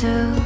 to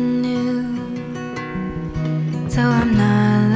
new. So I'm not.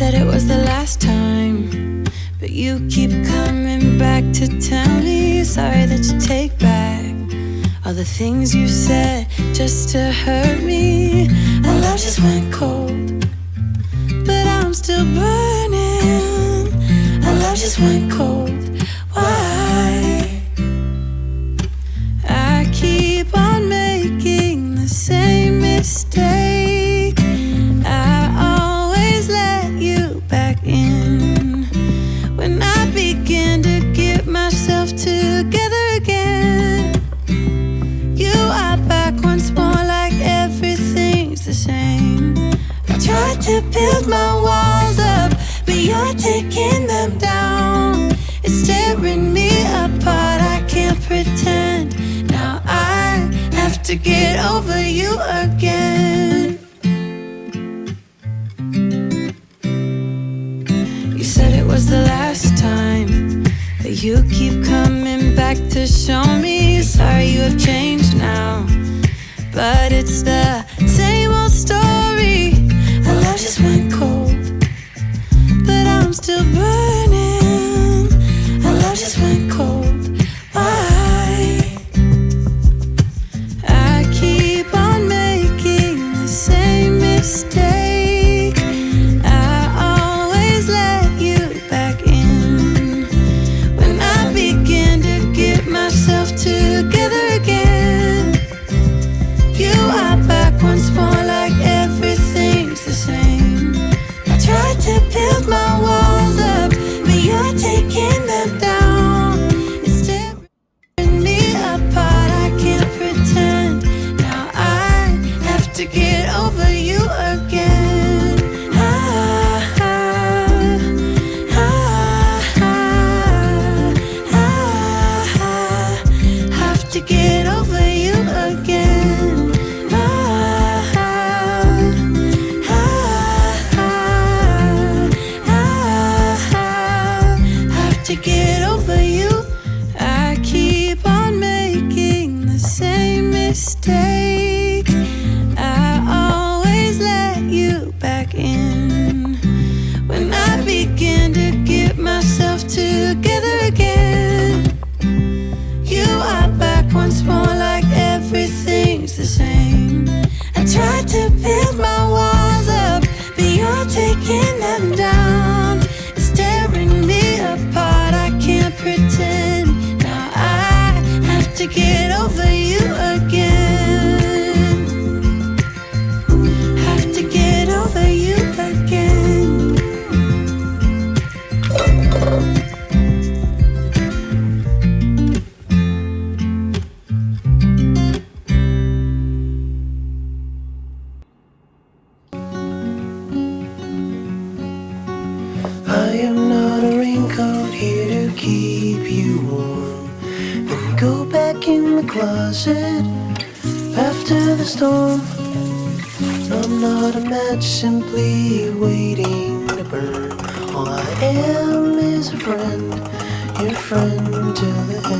said it was the last time, but you keep coming back to tell me sorry that you take back all the things you said just to hurt me. My love just went cold, but I'm still burning. My love just went cold. pretend. Now I have to get over you again. You said it was the last time, but you keep coming back to show me. Sorry you have changed now, but it's the build my walls up, but you're taking them down. It's tearing me apart. I can't pretend. Now I have to get over you I am not a raincoat here to keep you warm. Then go back in the closet after the storm. I'm not a match simply waiting to burn. All I am is a friend, your friend till the end.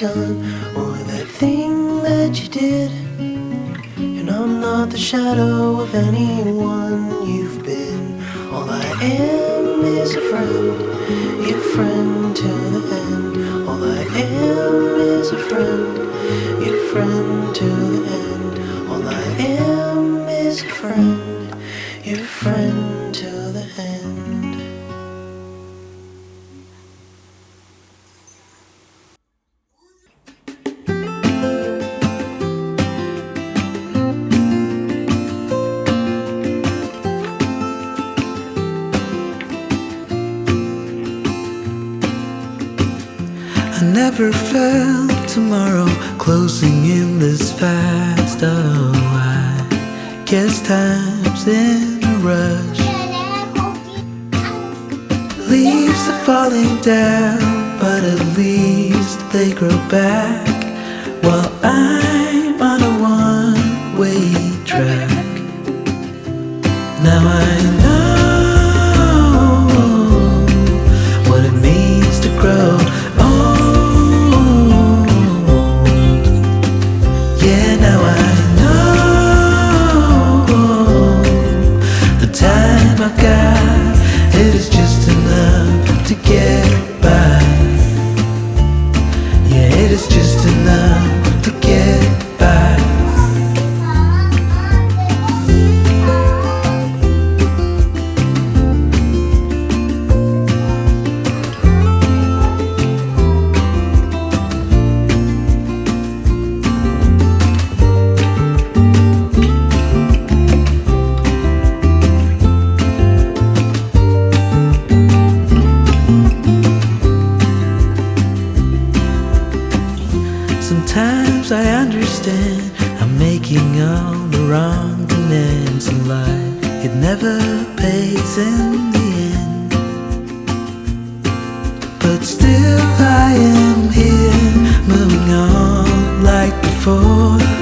Done or that thing that you did. And I'm not the shadow of anyone you've been. All I am is a friend, your friend to the end. All I am is a friend, your friend to the end. All I am is a friend, never felt tomorrow closing in this fast. Oh, I guess time's in a rush. Leaves are falling down, but at least they grow back. While I'm Yeah, it is just enough But still I am here, moving on like before.